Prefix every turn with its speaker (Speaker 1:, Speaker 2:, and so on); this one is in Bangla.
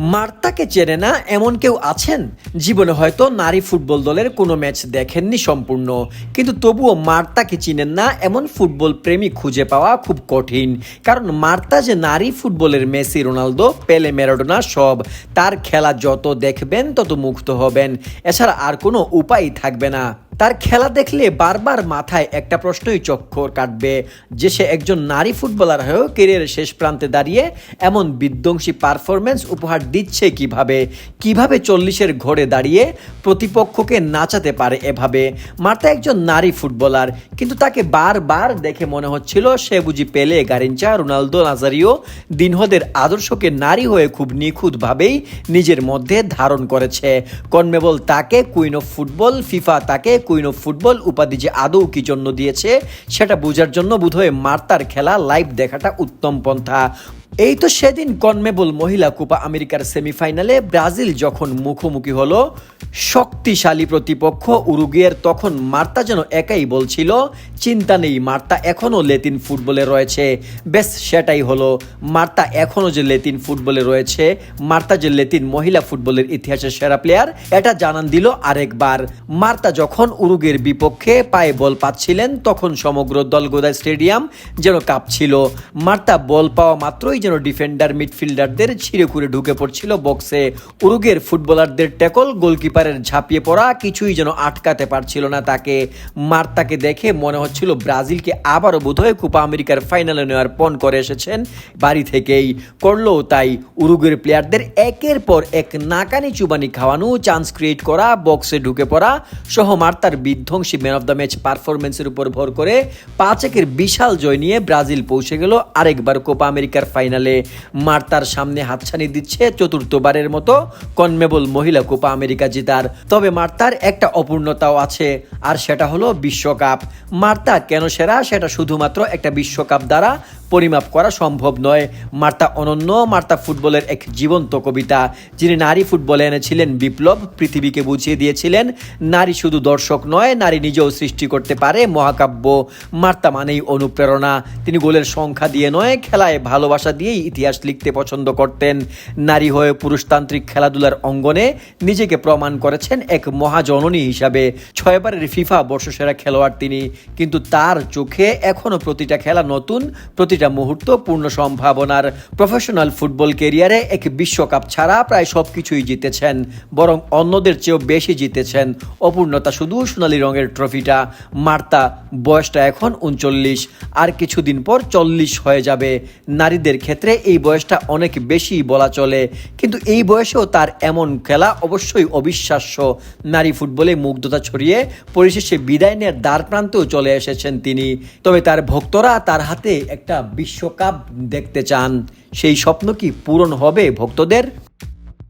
Speaker 1: মার্তাকে চেনে না এমন কেউ আছেন? জীবনে হয়তো নারী ফুটবল দলের কোনো ম্যাচ দেখেননি সম্পূর্ণ। কিন্তু তবুও মার্তাকে চিনেন না এমন ফুটবল প্রেমী খুঁজে পাওয়া খুব কঠিন। কারণ মার্তা যে নারী ফুটবলের মেসি, রোনালদো, পেলে, ম্যারাডোনা সব, তার খেলা যত দেখবেন তত মুক্ত হবেন। এছাড়া আর কোনো উপায় থাকবে না। তার খেলা দেখলে বারবার মাথায় একটা প্রশ্নই চক্ষর কাটবে, যে সে একজন নারী ফুটবলার হয়েও কেরিয়ারের শেষ প্রান্তে দাঁড়িয়ে এমন বিধ্বংসী পারফরমেন্স উপহার দিচ্ছে কীভাবে? কীভাবে চল্লিশের ঘরে দাঁড়িয়ে প্রতিপক্ষকে নাচাতে পারে এভাবে? মার্তা একজন নারী ফুটবলার, কিন্তু তাকে বারবার দেখে মনে হচ্ছিল সে বুঝি পেলে গারিঞ্চা রোনালদো, নাজারিও, দিনহদের আদর্শকে নারী হয়ে খুব নিখুঁতভাবেই নিজের মধ্যে ধারণ করেছে। কনমেবল তাকে, কুইন অফ ফুটবল, ফিফা তাকে কুইন অফ ফুটবল উপাধি যে আদৌ কি জন্য দিয়েছে, সেটা বোঝার জন্য বোধহয় মার্তার খেলা লাইভ দেখাটা উত্তম পন্থা। এই তো সেদিন কনমেবল মহিলা কোপা আমেরিকার সেমিফাইনালে ব্রাজিল যখন মুখোমুখি হলো, শক্তিশালী প্রতিপক্ষ উরুগুয়ের তখন মার্তা যেন একাই বলছিল, চিন্তা নেই, মার্তা এখনও লেতিন ফুটবলে রয়েছে। বেশ, সেটাই হলো। মার্তা এখনও যে লেতিন ফুটবলে রয়েছে, মার্তা যে লেতিন মহিলা ফুটবলের ইতিহাসের সেরা প্লেয়ার, এটা জানান দিল আরেকবার। মার্তা যখন উরুগের বিপক্ষে পায়ে বল পাচ্ছিলেন, তখন সমগ্র দলগোদা স্টেডিয়াম যেন কাঁপছিল। মার্তা বল পাওয়া মাত্রই যেন ডিফেন্ডার মিডফিল্ডারদের ছিঁড়ে খুঁড়ে ঢুকে পড়ছিল বক্সে উরুগের ফুটবলারদের ট্যাকল গোলকিপারের ঝাঁপিয়ে পড়া কিছুই যেন আটকাতে পারছিল না তাকে। মার্তাকে দেখে মনে হচ্ছিল ব্রাজিলকে আবারও বোধহয় কোপা আমেরিকার ফাইনালে নেওয়ার পণ করে এসেছেন বাড়ি থেকেই। করল তাই উরুগের প্লেয়ারদের একের পর এক নাকানি চুবানি খাওয়ানো চান্স ক্রিয়েট করা বক্সে ঢুকে পড়া সহ মার্তার বিধ্বংসী ম্যান অফ দ্য ম্যাচ পারফরমেন্সের উপর ভর করে পাঁচ একের বিশাল জয় নিয়ে ব্রাজিল পৌঁছে গেল আরেকবার কোপা আমেরিকার ফাইনালে মার্তার সামনে হাতছানি দিচ্ছে চতুর্থবারের মতো কনমেবল মহিলা কোপা আমেরিকা জেতার। তবে মার্তার একটা অপূর্ণতাও আছে, আর সেটা হলো বিশ্বকাপ। মার্তা কেন সেরা? সেটা শুধুমাত্র একটা বিশ্বকাপ দ্বারা পরিমাপ করা সম্ভব নয়। মার্তা অনন্য, মার্তা ফুটবলের এক জীবন্ত কবিতা, যিনি নারী ফুটবলে এনেছিলেন বিপ্লব, পৃথিবীকে বুঝিয়ে দিয়েছিলেন, নারী শুধু দর্শক নয়, নারী নিজেও সৃষ্টি করতে পারে মহাকাব্য। মার্তা মানেই অনুপ্রেরণা। তিনি গোলের সংখ্যা দিয়ে নয়, খেলায় ভালোবাসা দিয়েই ইতিহাস লিখতে পছন্দ করতেন। নারী হয়ে পুরুষতান্ত্রিক খেলাধুলার অঙ্গনে নিজেকে প্রমাণ করেছেন এক মহাজননী হিসাবে। ছয়বারের ফিফা বর্ষসেরা খেলোয়াড় তিনি। কিন্তু তার চোখে এখনও প্রতিটা খেলা নতুন প্রতিটা মুহূর্ত পূর্ণ সম্ভাবনার প্রফেশনাল ফুটবল কেরিয়ারে এক বিশ্বকাপ ছাড়া প্রায় সব কিছুই জিতেছেন, বরং অন্যদের চেয়েও বেশি জিতেছেন। অপূর্ণতা শুধু সোনালি রঙের ট্রফিটা মার্তা, বয়সটা এখন উনচল্লিশ। আর কিছুদিন পর চল্লিশ হয়ে যাবে। নারীদের ক্ষেত্রে এই বয়সটা অনেক বেশি বলা চলে। কিন্তু এই বয়সেও তার এমন খেলা অবশ্যই অবিশ্বাস্য। নারী ফুটবলে মুগ্ধতা ছড়িয়ে পরিশেষে বিদায় নেওয়ার দ্বার প্রান্তেও চলে এসেছেন তিনি। তবে তার ভক্তরা তার হাতে একটা বিশ্বকাপ দেখতে চান সেই স্বপ্ন কি পূরণ হবে ভক্তদের?